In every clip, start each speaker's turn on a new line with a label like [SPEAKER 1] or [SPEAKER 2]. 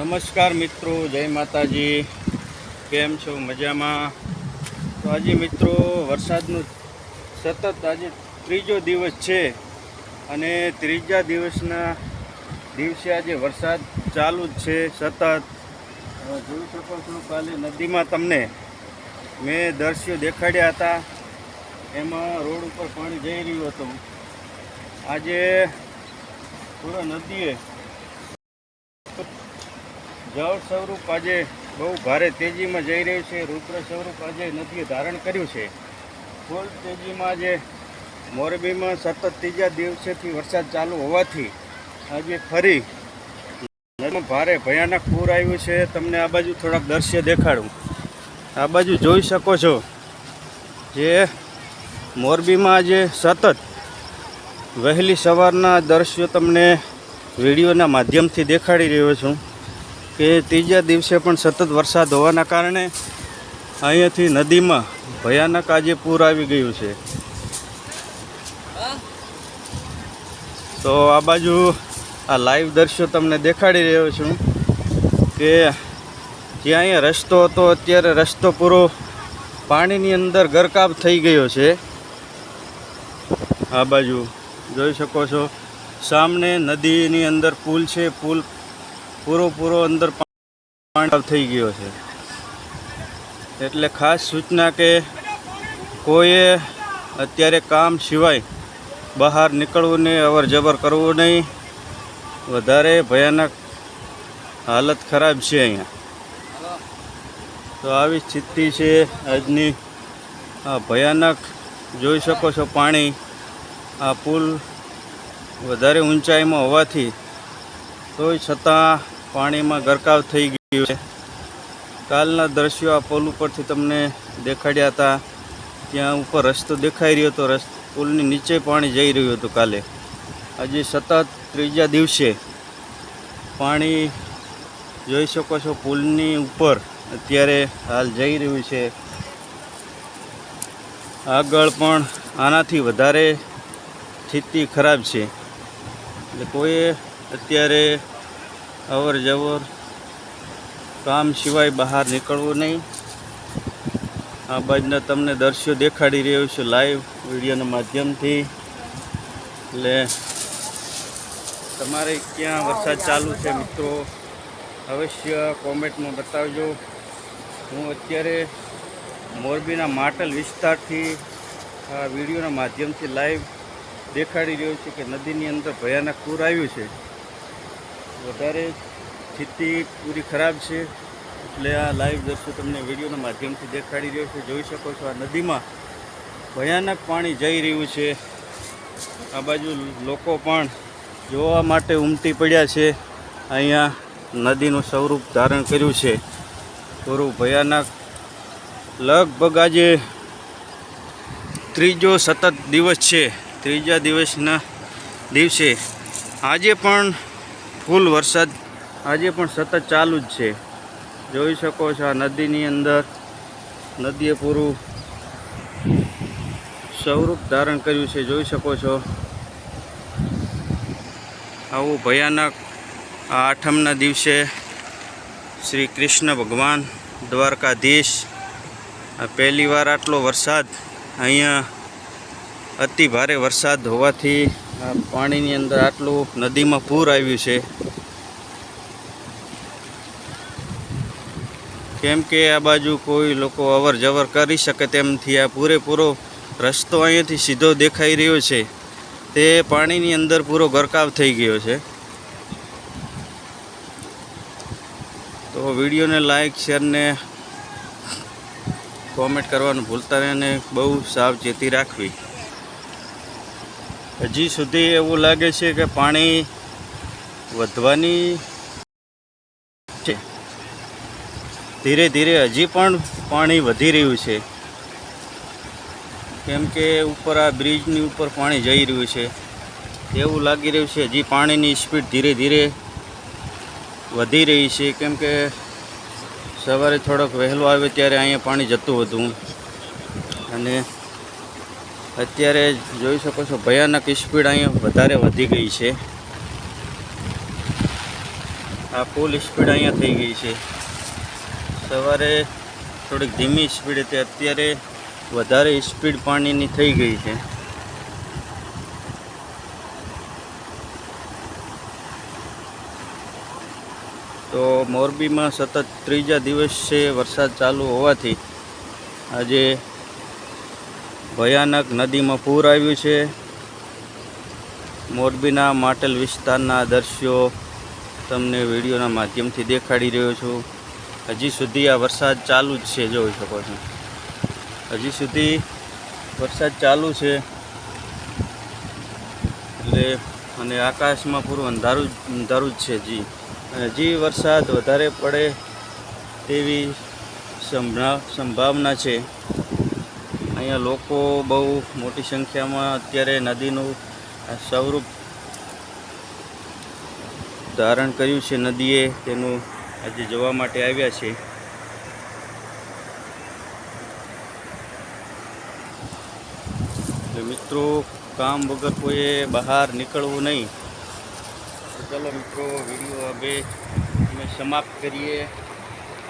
[SPEAKER 1] નમસ્કાર મિત્રો, જય માતાજી. કેમ છો? મજામાં? તો આજે મિત્રો, વરસાદનું સતત આજે ત્રીજો દિવસ છે અને ત્રીજા દિવસના દિવસે આજે વરસાદ ચાલુ જ છે સતત. જોઈ શકો છો, કાલે નદીમાં તમને મેં દ્રશ્યો દેખાડ્યા હતા. એમાં રોડ ઉપર પાણી જઈ રહ્યું હતું. આજે થોડા નદીએ જળ સ્વરૂપ આજે બહુ ભારે તેજીમાં જઈ રહ્યું છે. રુદ્ર સ્વરૂપ આજે નદીએ ધારણ કર્યું છે. ફૂલ તેજીમાં આજે મોરબીમાં સતત ત્રીજા દિવસેથી વરસાદ ચાલુ હોવાથી આજે ફરી ભારે ભયાનક પૂર આવ્યું છે. તમને આ બાજુ થોડાક દ્રશ્ય દેખાડું. આ બાજુ જોઈ શકો છો જે મોરબીમાં આજે સતત વહેલી સવારના દ્રશ્યો તમને વિડીયોના માધ્યમથી દેખાડી રહ્યો છું. કે ત્રીજા દિવસે પણ સતત વરસાદ હોવાના કારણે અહીંયાથી નદીમાં ભયાનક આજે પૂર આવી ગયું છે. તો આ બાજુ આ લાઈવ દ્રશ્યો તમને દેખાડી રહ્યો છું કે જ્યાં અહીંયા રસ્તો હતો, અત્યારે રસ્તો પૂરો પાણીની અંદર ગરકાબ થઈ ગયો છે. આ બાજુ જોઈ શકો છો, સામને નદીની અંદર પુલ છે, પુલ પૂરો પૂરો અંદર પાણી થઈ ગયો છે. એટલે ખાસ સૂચના કે કોઈએ અત્યારે કામ સિવાય બહાર નીકળવું નહીં, અવર જબર કરવું નહીં. વધારે ભયાનક હાલત ખરાબ છે અહીંયા. તો આવી સ્થિતિ છે આજની. આ ભયાનક જોઈ શકો છો પાણી. આ પુલ વધારે ઊંચાઈમાં હોવાથી તોય છતાં પાણીમાં ગરકાવ થઈ ગયું છે. કાલના દ્રશ્યો આ પુલ ઉપરથી તમને દેખાડ્યા હતા. ત્યાં ઉપર રસ્તો દેખાઈ રહ્યો હતો. રસ્તો, પુલની નીચે પાણી જઈ રહ્યું હતું કાલે. આજે સતત ત્રીજા દિવસે પાણી જોઈ શકો છો પુલની ઉપર. અત્યારે હાલ જઈ રહ્યું છે. આગળ પણ આનાથી વધારે સ્થિતિ ખરાબ છે. એટલે કોઈએ અત્યારે અવર જવર, કામ સિવાય બહાર નીકળવું નહીં. આ બાજુના તમને દ્રશ્યો દેખાડી રહ્યો છું લાઈવ વિડીયોના માધ્યમથી. એટલે તમારે ક્યાં વરસાદ ચાલુ છે મિત્રો? અવશ્ય કોમેન્ટમાં બતાવજો. હું અત્યારે મોરબીના માટલ વિસ્તારથી આ વિડીયોના માધ્યમથી લાઈવ દેખાડી રહ્યો છું કે નદીની અંદર ભયાનક પૂર આવ્યું છે. વધારે સ્થિતિ પૂરી ખરાબ છે. એટલે આ લાઈવ દ્રશ્યો તમને વિડીયોના માધ્યમથી દેખાડી રહ્યો છે. જોઈ શકો છો આ નદીમાં ભયાનક પાણી જઈ રહ્યું છે. આ બાજુ લોકો પણ જોવા માટે ઉમટી પડ્યા છે. અહીંયા નદીનું સ્વરૂપ ધારણ કર્યું છે. થોડું ભયાનક. લગભગ આજે ત્રીજો સતત દિવસ છે. ત્રીજા દિવસના દિવસે આજે પણ ફૂલ વરસાદ આજે પણ સતત ચાલુ જ છે. જોઈ શકો છો આ નદીની અંદર નદીએ પૂરું સ્વરૂપ ધારણ કર્યું છે. જોઈ શકો છો આવું ભયાનક આ આઠમના દિવસે શ્રી કૃષ્ણ ભગવાન દ્વારકાધીશ આ પહેલી આટલો વરસાદ અહીંયા અતિ ભારે વરસાદ હોવાથી આ પાણીની અંદર આટલું નદીમાં પૂર આવ્યું છે. કેમ કે આ બાજુ કોઈ લોકો અવર જવર કરી શકે તેમથી આ પૂરેપૂરો રસ્તો અહીંયાથી સીધો દેખાઈ રહ્યો છે. તે પાણીની અંદર પૂરો ગરકાવ થઈ ગયો છે. તો વિડીયોને લાઈક શેર ને કોમેન્ટ કરવાનું ભૂલતા નહીં અને બહુ સાવચેતી રાખવી. હજી સુધી એવું લાગે છે કે પાણી વધવાની છે. ધીરે ધીરે હજી પણ પાણી વધી રહ્યું છે. કેમ કે ઉપર આ બ્રિજની ઉપર પાણી જઈ રહ્યું છે. એવું લાગી રહ્યું છે હજી પાણીની સ્પીડ ધીરે ધીરે વધી રહી છે. કેમ કે સવારે થોડોક વહેલો આવે ત્યારે અહીંયા પાણી જતું હતું. અને અત્યારે જોઈ શકો છો, ભયાનક સ્પીડ અહીંયા વધારે વધી ગઈ છે. આ ફૂલ સ્પીડ અહીંયા થઈ ગઈ છે. સવારે થોડીક ધીમી સ્પીડ હતી, અત્યારે વધારે સ્પીડ પાણીની થઈ ગઈ છે. તો મોરબીમાં સતત ત્રીજા દિવસે વરસાદ ચાલુ હોવાથી આજે ભયાનક નદીમાં પૂર આવ્યું છે. મોરબીના માટેલ વિસ્તારના દ્રશ્યો તમને વિડીયોના માધ્યમથી દેખાડી રહ્યો છું. હજી સુધી આ વરસાદ ચાલુ જ છે, જોઈ શકો છો. હજી સુધી વરસાદ ચાલુ છે. એટલે અને આકાશમાં પૂરું અંધારું અંધારું જ છે, જી. હજી વરસાદ વધારે પડે તેવી સંભા, સંભાવના છે. અહીંયા લોકો બહુ મોટી સંખ્યામાં અત્યારે નદીનું સ્વરૂપ ધારણ કર્યું છે, નદીએ તેનું આજે જોવા માટે આવ્યા છે. મિત્રો, કામ વગર કોઈએ બહાર નીકળવું નહીં. ચાલો મિત્રો, વીડિયો હવે અમે સમાપ્ત કરીએ.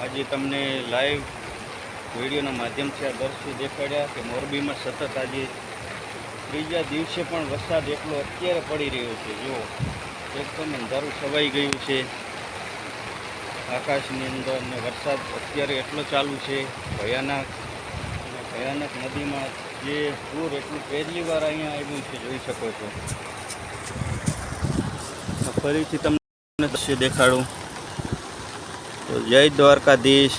[SPEAKER 1] આજે તમને લાઈવ વિડીયોના માધ્યમથી આ દર્શ્ય દેખાડ્યા કે મોરબીમાં સતત આજે ત્રીજા દિવસે પણ વરસાદ એટલો અત્યારે પડી રહ્યો છે. જો એકદમ અંધારું છવાઈ ગયું છે. આકાશની અંદર ને વરસાદ અત્યારે એટલો ચાલુ છે. ભયાનક, અને ભયાનક નદીમાં જે પૂર એટલું પહેલી વાર અહીંયા આવ્યું છે, જોઈ શકો છો. ફરીથી તમને દ્રશ્ય દેખાડું. તો જય દ્વારકાધીશ.